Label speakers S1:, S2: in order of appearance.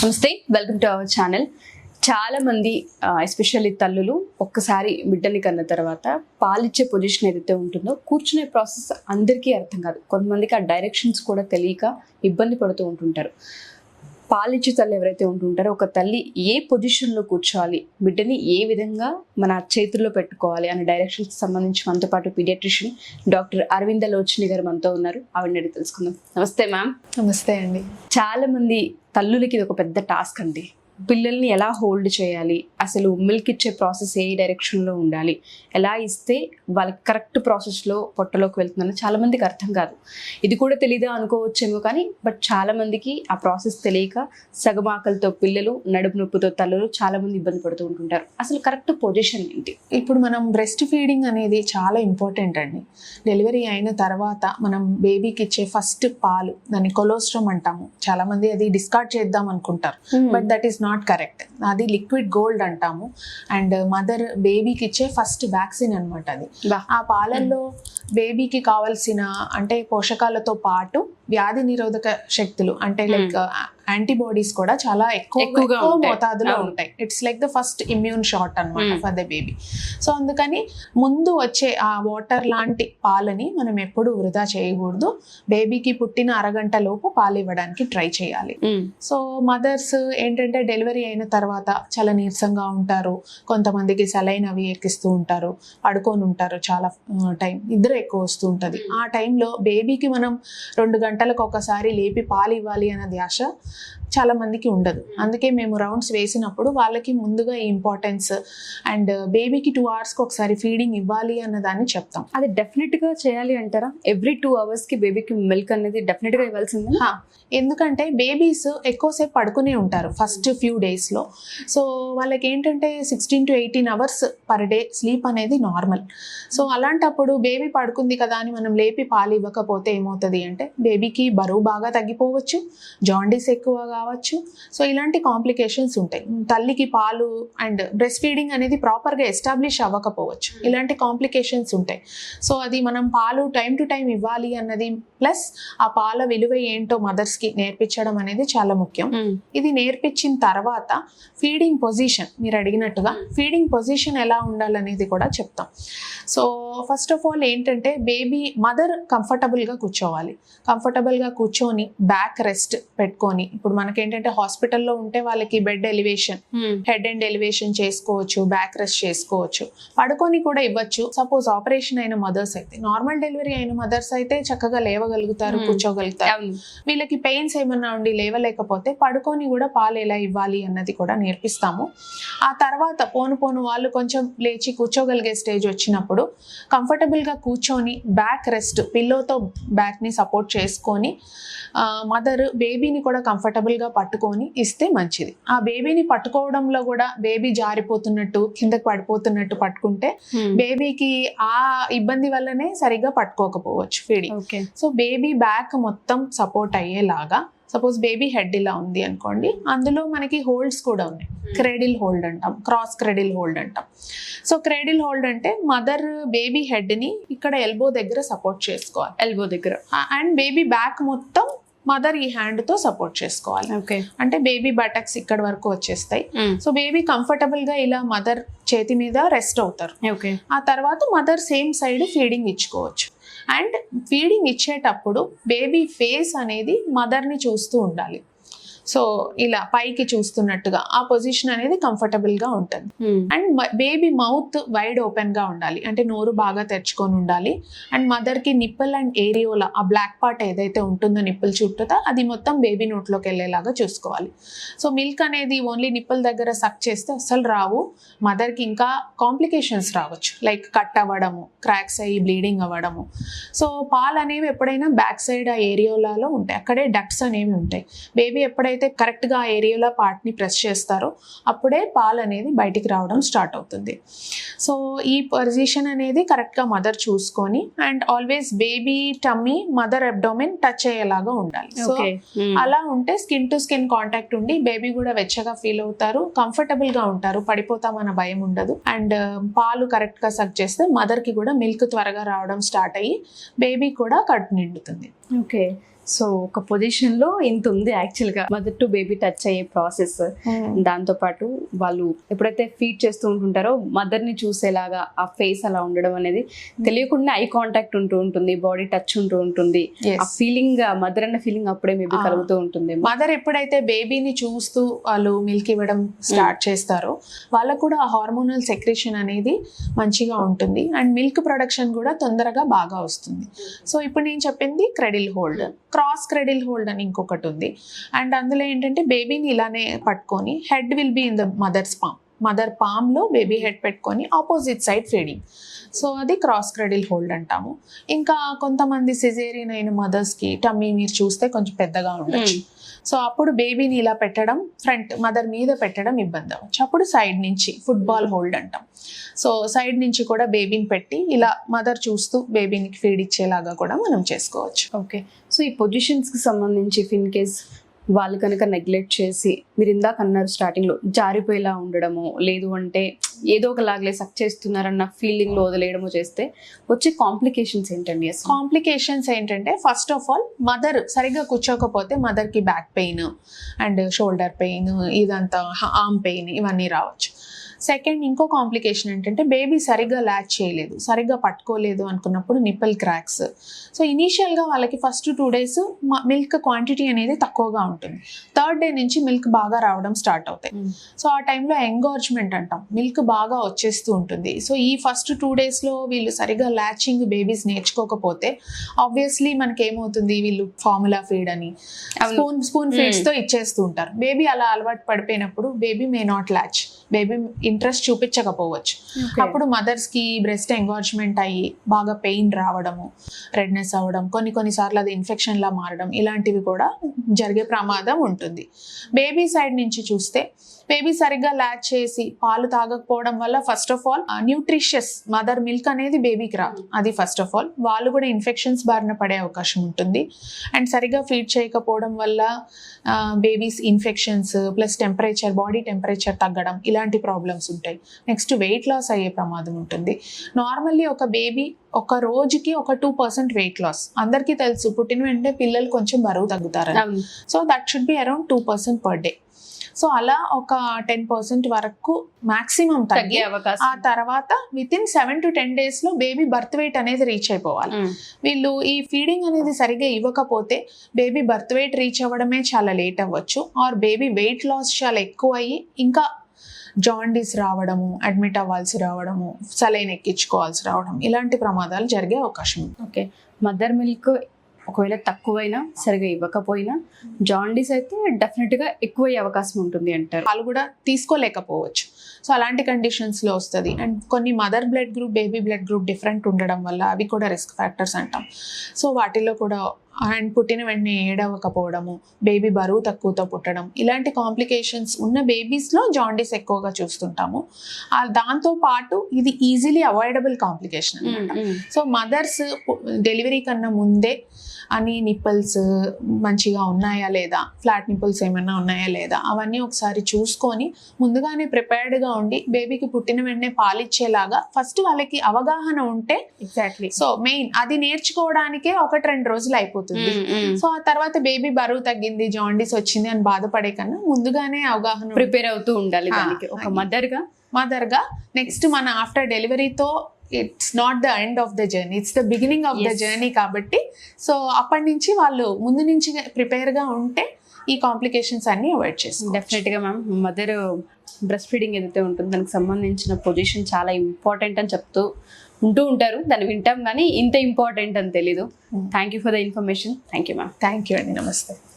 S1: నమస్తే welcome to our channel చాలామంది especially తల్లులు ఒక్కసారి బిడ్డని కన్న తర్వాత పాలిచ్చే పొజిషన్ ఏదైతే ఉంటుందో కూర్చునే ప్రాసెస్ అందరికీ అర్థం కాదు. కొంతమందికి ఆ డైరెక్షన్స్ కూడా తెలియక ఇబ్బంది పడుతూ ఉంటుంటారు. పాలిచ్చే తల్లి ఎవరైతే ఉంటుంటారో ఒక తల్లి ఏ పొజిషన్లో కూర్చోవాలి బిడ్డని ఏ విధంగా మన చేతుల్లో పెట్టుకోవాలి అనే డైరెక్షన్స్ సంబంధించి మనతో పాటు పీడియాట్రిషియన్ డాక్టర్ అరవింద లోచని గారు మనతో ఉన్నారు. ఆవిడని తెలుసుకుందాం. నమస్తే మ్యామ్.
S2: నమస్తే అండి.
S1: చాలా మంది తల్లులకి ఇది ఒక పెద్ద టాస్క్ అండి. పిల్లల్ని ఎలా హోల్డ్ చేయాలి? అసలు మిల్క్ ఇచ్చే ప్రాసెస్ ఏ డైరెక్షన్లో ఉండాలి? ఎలా ఇస్తే వాళ్ళకి కరెక్ట్ ప్రాసెస్లో పొట్టలోకి వెళ్తుందని చాలా మందికి అర్థం కాదు. ఇది కూడా తెలీదా అనుకోవచ్చేమో కానీ బట్ చాలా మందికి ఆ ప్రాసెస్ తెలియక సగం ఆకలితో పిల్లలు నడుపు నొప్పితో తల్లులు చాలా మంది ఇబ్బంది పడుతూ ఉంటుంటారు. అసలు కరెక్ట్ పొజిషన్ ఏంటి?
S2: ఇప్పుడు మనం బ్రెస్ట్ ఫీడింగ్ అనేది చాలా ఇంపార్టెంట్ అండి. డెలివరీ అయిన తర్వాత మనం బేబీకి ఇచ్చే ఫస్ట్ పాలు దాన్ని కొలోస్ట్రమ్ అంటాము. చాలా మంది అది డిస్కార్డ్ చేద్దాం అనుకుంటారు. But that is not correct అది లిక్విడ్ గోల్డ్ అంటాము. అండ్ మదర్ బేబీకి ఇచ్చే ఫస్ట్ వ్యాక్సిన్ అనమాట అది. ఆ పాలల్లో బేబీకి కావాల్సిన అంటే పోషకాలతో పాటు వ్యాధి నిరోధక శక్తులు అంటే లైక్ యాంటీబాడీస్ కూడా చాలా ఎక్కువ
S1: ఎక్కువగా.
S2: మోతాదులో. ఉంటాయి. It's like the first immune shot అనమాట
S1: Hmm.
S2: For the baby so అందుకని ముందు వచ్చే ఆ వాటర్ లాంటి పాలని మనం ఎప్పుడు వృధా చేయకూడదు. బేబీకి పుట్టిన అరగంట లోపు పాలు ఇవ్వడానికి ట్రై చేయాలి. సో మదర్స్ ఏంటంటే డెలివరీ అయిన తర్వాత చాలా నీరసంగా ఉంటారు. కొంతమందికి సెలైన్ అవి ఎక్కిస్తూ ఉంటారు. పడుకొని ఉంటారు చాలా టైం నిద్ర ఎక్కువ వస్తూ ఉంటుంది. ఆ టైంలో బేబీకి మనం రెండు గంటలకు ఒకసారి లేపి పాలు ఇవ్వాలి అన్న ధ్యాస చాలా మందికి ఉండదు. అందుకే మేము రౌండ్స్ వేసినప్పుడు వాళ్ళకి ముందుగా ఈ ఇంపార్టెన్స్ అండ్ బేబీకి టూ అవర్స్కి ఒకసారి ఫీడింగ్ ఇవ్వాలి అన్న దాన్ని చెప్తాం.
S1: అది డెఫినెట్గా చేయాలి అంటారా? ఎవ్రీ టూ అవర్స్కి బేబీకి మిల్క్ అనేది డెఫినెట్గా ఇవ్వాల్సిందే?
S2: ఎందుకంటే బేబీస్ ఎక్కువసేపు పడుకునే ఉంటారు ఫస్ట్ ఫ్యూ డేస్లో సో వాళ్ళకి ఏంటంటే sixteen to eighteen hours per day sleep అనేది నార్మల్ సో అలాంటప్పుడు బేబీ పడుకుంది కదా అని మనం లేపి పాలు ఇవ్వకపోతే ఏమవుతుంది అంటే బేబీకి బరువు బాగా తగ్గిపోవచ్చు జాండీస్ ఎక్కువ కావచ్చు. సో ఇలాంటి కాంప్లికేషన్స్ ఉంటాయి. తల్లికి పాలు అండ్ బ్రెస్ట్ ఫీడింగ్ అనేది ప్రాపర్గా ఎస్టాబ్లిష్ అవ్వకపోవచ్చు. ఇలాంటి కాంప్లికేషన్స్ ఉంటాయి. సో అది మనం పాలు టైం టు టైం ఇవ్వాలి అన్నది ప్లస్ ఆ పాల విలువ ఏంటో మదర్స్కి నేర్పించడం అనేది చాలా ముఖ్యం. ఇది నేర్పించిన తర్వాత ఫీడింగ్ పొజిషన్ మీరు అడిగినట్టుగా ఫీడింగ్ పొజిషన్ ఎలా ఉండాలనేది కూడా చెప్తాం. సో ఫస్ట్ ఆఫ్ ఆల్ ఏంటంటే బేబీ మదర్ కంఫర్టబుల్గా కూర్చోవాలి. కంఫర్టబుల్గా కూర్చొని బ్యాక్ రెస్ట్ పెట్టుకొని ఇప్పుడు మనకేంటంటే హాస్పిటల్లో ఉంటే వాళ్ళకి bed elevation head and elevation చేసుకోవచ్చు బ్యాక్ రెస్ట్ చేసుకోవచ్చు. పడుకొని కూడా ఇవ్వచ్చు. సపోజ్ ఆపరేషన్ అయిన మదర్స్ అయితే నార్మల్ డెలివరీ అయిన మదర్స్ అయితే చక్కగా లేవగలుగుతారు
S1: Hmm.
S2: కూర్చోగలుగుతారు. వీళ్ళకి పెయిన్స్ ఏమన్నా ఉండి లేవలేకపోతే పడుకొని కూడా పాలు ఎలా ఇవ్వాలి అన్నది కూడా నేర్పిస్తాము. ఆ తర్వాత పోను పోను వాళ్ళు కొంచెం లేచి కూర్చోగలిగే స్టేజ్ వచ్చినప్పుడు కంఫర్టబుల్గా కూర్చొని బ్యాక్ రెస్ట్ పిల్లోతో బ్యాక్ని సపోర్ట్ చేసుకొని మదర్ బేబీని కూడా కంఫర్టబుల్గా పట్టుకొని ఇస్తే మంచిది. ఆ బేబీని పట్టుకోవడంలో కూడా బేబీ జారిపోతున్నట్టు కిందకి పడిపోతున్నట్టు పట్టుకుంటే బేబీకి ఆ ఇబ్బంది వల్లనే సరిగ్గా పట్టుకోకపోవచ్చు feeding
S1: okay
S2: so baby back మొత్తం సపోర్ట్ అయ్యేలాగా సపోజ్ బేబీ హెడ్ ఇలా ఉంది అనుకోండి అందులో మనకి హోల్డ్స్ కూడా ఉన్నాయి. క్రెడిల్ హోల్డ్ అంటాం క్రాస్ క్రెడిల్ హోల్డ్ అంటాం. సో క్రెడిల్ హోల్డ్ అంటే మదర్ బేబీ హెడ్ని ఇక్కడ ఎల్బో దగ్గర సపోర్ట్ చేసుకోవాలి.
S1: ఎల్బో దగ్గర.
S2: అండ్ బేబీ బ్యాక్ మొత్తం మదర్ ఈ హ్యాండ్తో సపోర్ట్ చేసుకోవాలి.
S1: ఓకే
S2: అంటే బేబీ బటక్స్ ఇక్కడ వరకు వచ్చేస్తాయి. సో బేబీ కంఫర్టబుల్గా ఇలా మదర్ చేతి మీద రెస్ట్ అవుతారు.
S1: ఓకే
S2: ఆ తర్వాత మదర్ సేమ్ సైడ్ ఫీడింగ్ ఇచ్చుకోవచ్చు. అండ్ ఫీడింగ్ ఇచ్చేటప్పుడు బేబీ ఫేస్ అనేది మదర్ని చూస్తూ ఉండాలి. సో ఇలా పైకి చూస్తున్నట్టుగా ఆ పొజిషన్ అనేది కంఫర్టబుల్గా ఉంటుంది. అండ్ బేబీ మౌత్ వైడ్ ఓపెన్గా ఉండాలి. అంటే నోరు బాగా తెరుచుకొని ఉండాలి. అండ్ మదర్కి నిప్పుల్ అండ్ ఏరియోలా ఆ బ్లాక్ పార్ట్ ఏదైతే ఉంటుందో నిప్పుల్ చుట్టూతా అది మొత్తం బేబీ నోట్లోకి వెళ్ళేలాగా చూసుకోవాలి. సో మిల్క్ అనేది ఓన్లీ నిప్పుల్ దగ్గర సక్ చేస్తే అస్సలు రావు. మదర్కి ఇంకా కాంప్లికేషన్స్ రావచ్చు. లైక్ కట్ అవ్వడము క్రాక్స్ అయ్యి బ్లీడింగ్ అవ్వడము. సో పాలు అనేవి ఎప్పుడైనా బ్యాక్ సైడ్ ఆ ఏరియోలాలో ఉంటాయి. అక్కడే డక్ట్స్ అనేవి ఉంటాయి. బేబీ ఎప్పుడైతే కరెక్ట్గా ఆ ఏరియోలా పార్ట్ని ప్రెస్ చేస్తారో అప్పుడే పాలు అనేది బయటికి రావడం స్టార్ట్ అవుతుంది. సో ఈ పొజిషన్ అనేది కరెక్ట్గా మదర్ చూసుకొని and always baby tummy mother abdomen touch అయ్యేలాగా ఉండాలి. So
S1: okay.
S2: అలా ఉంటే స్కిన్ టు స్కిన్ కాంటాక్ట్ ఉండి బేబీ కూడా వెచ్చగా ఫీల్ అవుతారు కంఫర్టబుల్గా ఉంటారు పడిపోతామన్న భయం ఉండదు. అండ్ పాలు కరెక్ట్గా సక్ చేస్తే మదర్కి కూడా మిల్క్ త్వరగా రావడం స్టార్ట్ అయ్యి బేబీ కూడా కడుపు నిండుతుంది.
S1: ఓకే. సో ఒక పొజిషన్లో ఇంత ఉంది యాక్చువల్గా. మదర్ టు బేబీ టచ్ అయ్యే ప్రాసెస్ దాంతో పాటు వాళ్ళు ఎప్పుడైతే ఫీడ్ చేస్తూ ఉంటుంటారో మదర్ని చూసేలాగా ఆ ఫేస్ అలా ఉండడం అనేది తెలియకుండా ఐ కాంటాక్ట్ ఉంటూ ఉంటుంది బాడీ టచ్ ఉంటూ ఉంటుంది. ఆ ఫీలింగ్ మదర్ అన్న ఫీలింగ్ అప్పుడే మేబీ
S2: ఆ.
S1: కలుగుతూ ఉంటుంది.
S2: మదర్ ఎప్పుడైతే బేబీని చూస్తూ వాళ్ళు మిల్క్ ఇవ్వడం స్టార్ట్ చేస్తారో వాళ్ళకు కూడా ఆ హార్మోనల్ సెక్రేషన్ అనేది మంచిగా ఉంటుంది. అండ్ మిల్క్ ప్రొడక్షన్ కూడా తొందరగా బాగా వస్తుంది. సో ఇప్పుడు నేను చెప్పింది cradle hold cross cradle hold అని ఇంకొకటి ఉంది. అండ్ అందులో ఏంటంటే బేబీని ఇలానే పట్టుకొని head will be in the mother's palm mother పామ్లో baby head పెట్టుకొని ఆపోజిట్ సైడ్ ఫీడింగ్ సో అది క్రాస్ క్రెడిల్ హోల్డ్ అంటాము. ఇంకా కొంతమంది సిజేరియన్ అయిన మదర్స్కి టమ్మీ మీరు చూస్తే కొంచెం పెద్దగా ఉండొచ్చు. Hmm. సో అప్పుడు బేబీని ఇలా పెట్టడం ఫ్రంట్ మదర్ మీద పెట్టడం ఇబ్బంది. అవ్వచ్చు అప్పుడు సైడ్ నుంచి ఫుట్బాల్ హోల్డ్ అంటాం. సో సైడ్ నుంచి కూడా బేబీని పెట్టి ఇలా మదర్ చూస్తూ బేబీని ఫీడ్ ఇచ్చేలాగా కూడా మనం చేసుకోవచ్చు.
S1: ఓకే సో ఈ పొజిషన్స్కి సంబంధించి ఇన్ కేస్ వాళ్ళు కనుక నెగ్లెక్ట్ చేసి మీరు ఇందాక అన్నారు స్టార్టింగ్లో జారిపోయేలా ఉండడము లేదు అంటే ఏదో ఒక లాగలే సక్ చేస్తున్నారన్న ఫీలింగ్లో వదిలేయడము చేస్తే వచ్చే కాంప్లికేషన్స్ ఏంటండి
S2: కాంప్లికేషన్స్ ఏంటంటే ఫస్ట్ ఆఫ్ ఆల్ మదర్ సరిగ్గా కూర్చోకపోతే మదర్కి back pain and shoulder pain ఇదంతా ఆర్మ్ పెయిన్ ఇవన్నీ రావచ్చు. సెకండ్ ఇంకో కాంప్లికేషన్ ఏంటంటే బేబీ సరిగ్గా ల్యాచ్ చేయలేదు సరిగ్గా పట్టుకోలేదు అనుకున్నప్పుడు నిప్పల్ క్రాక్స్. సో ఇనీషియల్గా వాళ్ళకి first two days milk quantity అనేది తక్కువగా ఉంటుంది. థర్డ్ డే నుంచి మిల్క్ బాగా రావడం స్టార్ట్ అవుతాయి.
S1: Mm.
S2: సో ఆ టైంలో ఎంగార్జ్మెంట్ అంటాం. మిల్క్ బాగా వచ్చేస్తూ ఉంటుంది. సో ఈ ఫస్ట్ టూ డేస్లో వీళ్ళు సరిగా ల్యాచింగ్ బేబీస్ నేర్చుకోకపోతే ఆబ్వియస్లీ మనకి ఏమవుతుంది వీళ్ళు ఫార్ములా ఫీడ్ అని. స్పూన్ స్పూన్ ఫీడ్స్తో ఇచ్చేస్తూ ఉంటారు. బేబీ అలా అలవాటు పడిపోయినప్పుడు baby may not latch baby interest చూపించకపోవచ్చు. అప్పుడు మదర్స్కి బ్రెస్ట్ ఎంగార్జ్మెంట్ అయ్యి బాగా పెయిన్ రావడము రెడ్నెస్ అవ్వడం కొన్ని కొన్నిసార్లు అది ఇన్ఫెక్షన్ లా మారడం ఇలాంటివి కూడా జరిగే ప్రమాదం ఉంటుంది. బేబీ సైడ్ నుంచి చూస్తే బేబీ సరిగ్గా ల్యాచ్ చేసి పాలు తాగకపోవడం వల్ల first of all nutritious mother milk అనేది బేబీకి రాదు. అది ఫస్ట్ ఆఫ్ ఆల్ వాళ్ళు కూడా ఇన్ఫెక్షన్స్ బారిన పడే అవకాశం ఉంటుంది. అండ్ సరిగ్గా ఫీడ్ చేయకపోవడం వల్ల babies infections plus temperature body temperature తగ్గడం ఇలాంటి ప్రాబ్లమ్స్ ఉంటాయి. నెక్స్ట్ వెయిట్ లాస్ అయ్యే ప్రమాదం ఉంటుంది. నార్మల్లీ ఒక బేబీ ఒక రోజుకి ఒక టూ పర్సెంట్ వెయిట్ లాస్ అందరికీ తెలుసు పుట్టిన వెంటనే పిల్లలు కొంచెం బరువు తగ్గుతారని.
S1: అవును.
S2: So that should be around two percent per day so అలా ఒక టెన్ పర్సెంట్ వరకు మాక్సిమం
S1: తగ్గే
S2: తగ్గి ఆ
S1: అవకాశం
S2: తర్వాత within seven to ten డేస్లో బేబీ బర్త్ వెయిట్ అనేది రీచ్ అయిపోవాలి. వీళ్ళు ఈ ఫీడింగ్ అనేది సరిగ్గా ఇవ్వకపోతే బేబీ బర్త్ వెయిట్ రీచ్ అవ్వడమే చాలా లేట్ అవ్వచ్చు. ఆర్ బేబీ వెయిట్ లాస్ చాలా ఎక్కువ అయ్యి ఇంకా జాండీస్ రావడము అడ్మిట్ అవ్వాల్సి రావడము సలైన్ ఎక్కించుకోవాల్సి రావడం ఇలాంటి ప్రమాదాలు జరిగే అవకాశం ఉంది.
S1: ఓకే. మదర్ మిల్క్ ఒకవేళ తక్కువైనా సరిగా ఇవ్వకపోయినా జాండీస్ అయితే డెఫినెట్గా ఎక్కువ అయ్యే అవకాశం ఉంటుంది అంటారు.
S2: వాళ్ళు కూడా తీసుకోలేకపోవచ్చు. సో అలాంటి కండిషన్స్లో వస్తుంది. అండ్ కొన్ని mother blood group baby blood group different ఉండడం వల్ల అవి కూడా రిస్క్ ఫ్యాక్టర్స్ అంటాం. సో వాటిల్లో కూడా అండ్ పుట్టిన వెంటనే ఏడవకపోవడము బేబీ బరువు తక్కువతో పుట్టడం ఇలాంటి కాంప్లికేషన్స్ ఉన్న బేబీస్లో జాండీస్ ఎక్కువగా చూస్తుంటాము. దాంతో పాటు ఇది ఈజీలీ అవాయిడబుల్ కాంప్లికేషన్ అనమాట. సో మదర్స్ డెలివరీ కన్నా ముందే అని నిప్పల్స్ మంచిగా ఉన్నాయా లేదా ఫ్లాట్ నిప్పుల్స్ ఏమైనా ఉన్నాయా లేదా అవన్నీ ఒకసారి చూసుకొని ముందుగానే ప్రిపేర్డ్గా ఉండి బేబీకి పుట్టిన వెంటనే పాలిచ్చేలాగా ఫస్ట్ వాళ్ళకి అవగాహన ఉంటే
S1: ఎగ్జాక్ట్లీ
S2: సో మెయిన్ అది నేర్చుకోవడానికే ఒకటి రెండు రోజులు అయిపోతుంది.
S1: Mm,
S2: సో ఆ తర్వాత బేబీ బరువు తగ్గింది జాండీస్ వచ్చింది అని బాధపడే కన్నా ముందుగానే అవగాహన
S1: ప్రిపేర్ అవుతూ ఉండాలి దానికి. ఒక గా?
S2: మదర్గా నెక్స్ట్ మన after డెలివరీతో it's not the end of the journey it's the beginning of the. Journey కాబట్టి సో అప్పటి నుంచి వాళ్ళు ముందు నుంచి ప్రిపేర్గా ఉంటే ఈ కాంప్లికేషన్స్ అన్ని అవాయిడ్ చేస్తారు
S1: డెఫినెట్గా మ్యామ్ మదర్ బ్రెస్ట్ ఫీడింగ్ ఏదైతే ఉంటుందో దానికి సంబంధించిన పొజిషన్ చాలా ఇంపార్టెంట్ అని చెప్తూ ఉంటూ ఉంటారు. దాన్ని వింటాం కానీ ఇంత ఇంపార్టెంట్ అని తెలీదు. Thank you for the information thank you ma'am
S2: thank you అండి. నమస్తే.